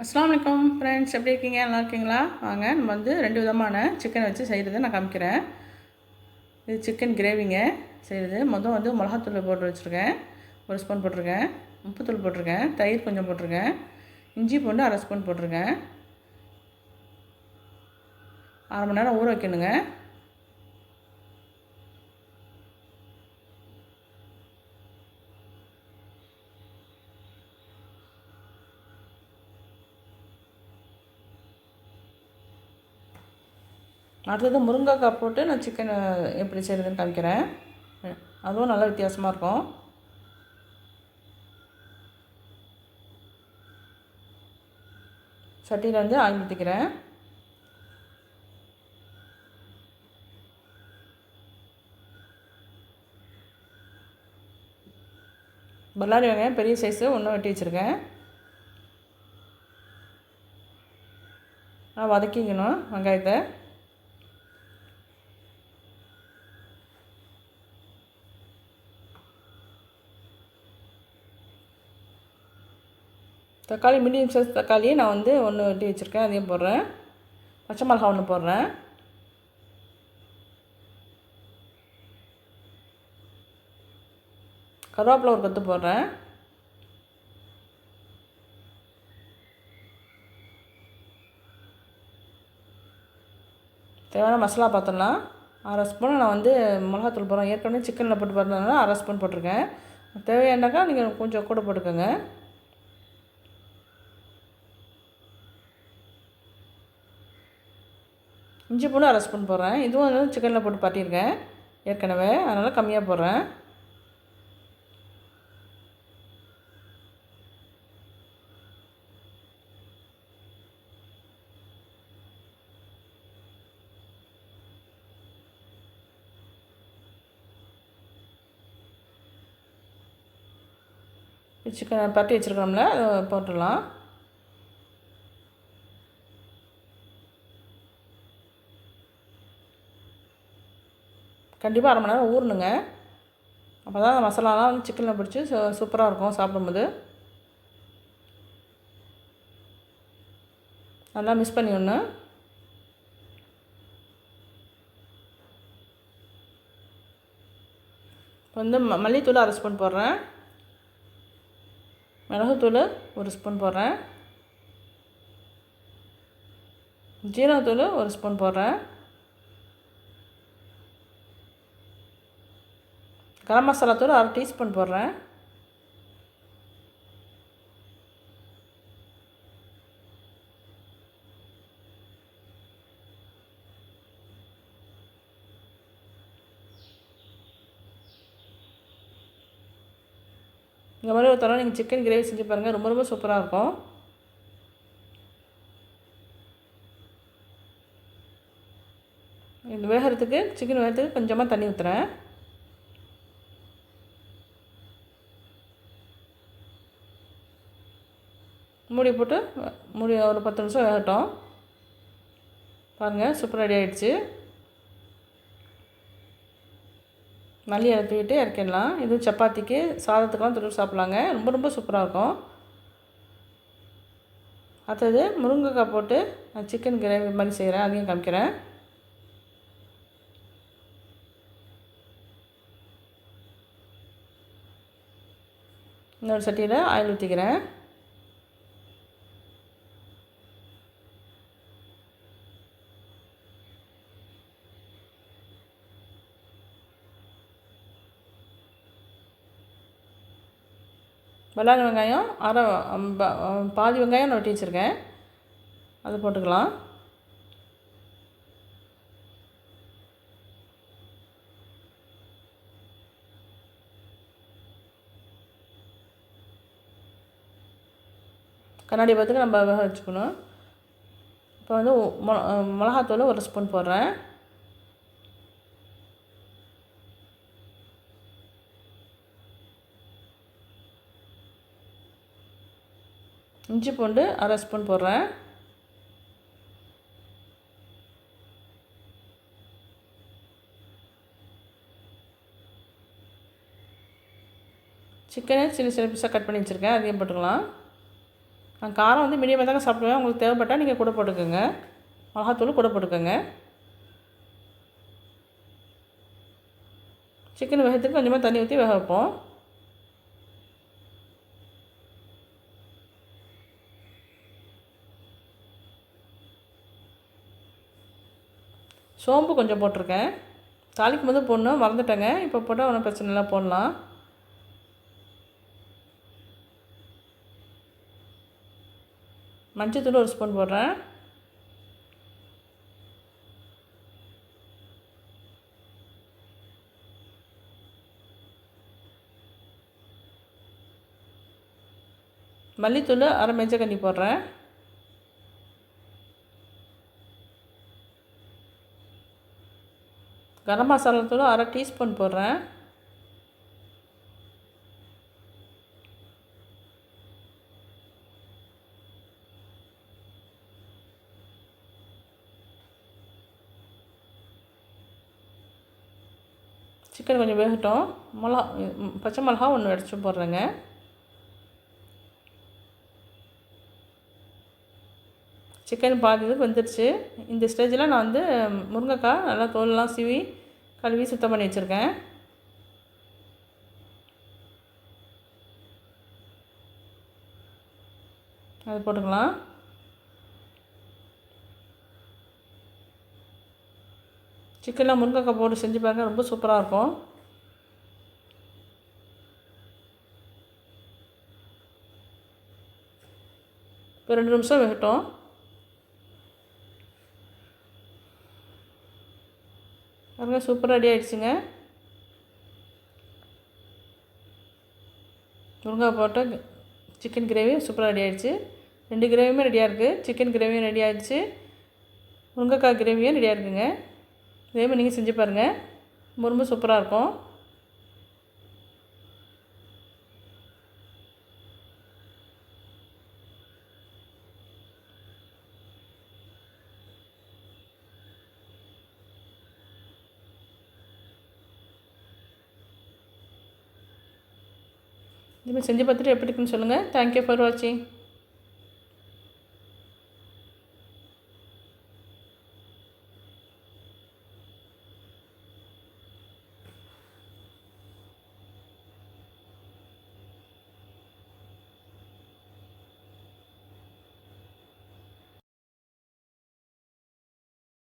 அஸ்லாம் வலைக்கம் ஃப்ரெண்ட்ஸ் எப்படி இருக்கீங்க? நல்லா இருக்கீங்களா? வாங்க நம்ம வந்து ரெண்டு விதமான சிக்கன் வச்சு செய்கிறத நான் காமிக்கிறேன். இது சிக்கன் கிரேவிங்க செய்கிறது மொதல் வந்து மிளகாத்தூள் போட்டு வச்சுருக்கேன். ஒரு ஸ்பூன் போட்டிருக்கேன். உப்புத்தூள் போட்டிருக்கேன். தயிர் கொஞ்சம் போட்டிருக்கேன். இஞ்சி பூண்டு அரை ஸ்பூன் போட்டிருக்கேன். அரை மணி நேரம் ஊற வைக்கணுங்க. அடுத்தது முருங்கைக்காய் போட்டு நான் சிக்கன் எப்படி செய்கிறதுன்னு காமிக்கிறேன். அதுவும் நல்லா வித்தியாசமாக இருக்கும். சட்டியில் வந்து ஆயில் ஊற்றிக்கிறேன் பல்லாரி வெங்காயம் பெரிய சைஸு ஒன்று வெட்டி வச்சுருக்கேன். நான் வதக்கிக்கணும் வெங்காயத்தை. தக்காளி மீடியம் சைஸ் தக்காளியை நான் வந்து ஒன்று வெட்டி வச்சுருக்கேன். அதையும் போடுறேன். பச்சை மிளகா ஒன்று போடுறேன். கருவேப்பிலை ஒரு கொத்து போடுறேன். தேவையான மசாலா பார்த்தோம்னா அரை ஸ்பூன் நான் வந்து மிளகாத்தூள் போடுறேன். ஏற்கனவே சிக்கனில் போட்டு பார்த்ததுனால அரை ஸ்பூன் போட்டிருக்கேன். தேவையானாக்கா நீங்கள் கொஞ்சம் கூட போட்டுக்கோங்க. இஞ்சி பூண்டு அரை ஸ்பூன் போடுறேன். இதுவும் வந்து சிக்கனில் போட்டு பாட்டியிருக்கேன் ஏற்கனவே. அதனால் கம்மியாக போடுறேன். சிக்கன் பட்டி வச்சுருக்கோம்ல அதை போட்டுடலாம். கண்டிப்பாக அரை மணி நேரம் ஊறணுங்க. அப்போ தான் அந்த மசாலாலாம் வந்து சிக்கனில் பிடிச்சி சூப்பராக இருக்கும் சாப்பிடும்போது. நல்லா மிஸ் பண்ணி ஒன்று இப்போ வந்து ம மல்லித்தூள் அரை ஸ்பூன் போடுறேன். மிளகுத்தூள் ஒரு ஸ்பூன் போடுறேன். ஜீரகத்தூள் ஒரு ஸ்பூன் போடுறேன். கரம் மசாலா தூள் அரை டீஸ்பூன் போடுறேன். இந்த மாதிரி ஒரு தடவை நீங்கள் சிக்கன் கிரேவி செஞ்சு பாருங்கள் ரொம்ப ரொம்ப சூப்பராக இருக்கும். இந்த வேகிறதுக்கு சிக்கன் வேகிறதுக்கு கொஞ்சமாக தண்ணி ஊற்றுறேன் மூடி போட்டு மூடி ஒரு பத்து நிமிஷம் வேகட்டும். பாருங்கள் சூப்பர் ரெடி ஆகிடுச்சு மல்லி இறக்கிவிட்டு இறக்கிடலாம். இது சப்பாத்திக்கு சாதத்துக்கெலாம் தொட்டு சாப்பிட்லாங்க. ரொம்ப ரொம்ப சூப்பராக இருக்கும். அடுத்தது முருங்கைக்காய் போட்டு நான் சிக்கன் கிரேவி மாதிரி செய்கிறேன் அதையும் காமிக்கிறேன். இன்னொரு சட்டியில் ஆயில் ஊற்றிக்கிறேன் பல்லாரி வெங்காயம் அரை பாதி வெங்காயம் நான் வெட்டி வச்சுருக்கேன். அது போட்டுக்கலாம். கண்ணாடி பார்த்துக்கு நம்ம வேக வச்சுக்கணும். இப்போ வந்து மிளகாத்தூள் ஒரு ஸ்பூன் போடுறேன். இஞ்சி பூண்டு அரை ஸ்பூன் போடுறேன். சிக்கனே சின்ன சின்ன பீஸாக கட் பண்ணி வச்சுருக்கேன். அதையும் போட்டுக்கலாம். நான் காரம் வந்து மீடியமாக தாங்க சாப்பிடுவேன். உங்களுக்கு தேவைப்பட்டால் நீங்கள் கூட போட்டுக்கோங்க. மிளகாத்தூள் கூட போட்டுக்கோங்க. சிக்கன் வேகத்துக்கு கொஞ்சமாக தண்ணி ஊற்றி வேக வைப்போம். சோம்பு கொஞ்சம் போட்டிருக்கேன். தாளிக்கும் போது போடணும். மறந்துட்டேங்க. இப்போ போட்டால் ஒன்றும் பிரச்சனை இல்லை. போடலாம். மஞ்சத்தூள் ஒரு ஸ்பூன் போடுறேன். மல்லித்தூள் அரை மெஞ்சக்கண்ணி போடுறேன். கரம் மசாலா தூள் அரை டீஸ்பூன் போடுறேன். சிக்கன் கொஞ்சம் வேகட்டும். மிளகா பச்சை மிளகா ஒன்று அடித்து போடுறேங்க. சிக்கன் பாதி இதுக்கு வந்துடுச்சு இந்த ஸ்டேஜில் நான் வந்து முருங்கைக்காய் நல்லா தோலெலாம் சீவி கழுவி சுத்தம் பண்ணி வச்சுருக்கேன். அது போட்டுக்கலாம். சிக்கனில் முருங்கைக்காய் போட்டு செஞ்சு பாருங்க ரொம்ப சூப்பராக இருக்கும். இப்போ ரெண்டு நிமிஷம் வெகட்டும். பாருங்க சூப்பராக ரெடி ஆகிடுச்சுங்க முருங்காய் போட்ட சிக்கன் கிரேவி சூப்பராக ரெடி ஆகிடுச்சு ரெண்டு கிரேவியுமே ரெடியாக இருக்குது சிக்கன் கிரேவியும் ரெடி ஆகிடுச்சு முருங்கைக்காய் கிரேவியும் ரெடியாக இருக்குங்க. இதே மாதிரி நீங்கள் செஞ்சு பாருங்கள் ரொம்ப சூப்பராக இருக்கும். இதுமாதிரி செஞ்சு பார்த்துட்டு எப்படி இருக்குன்னு சொல்லுங்கள் தேங்க்யூ ஃபார் வாட்சிங்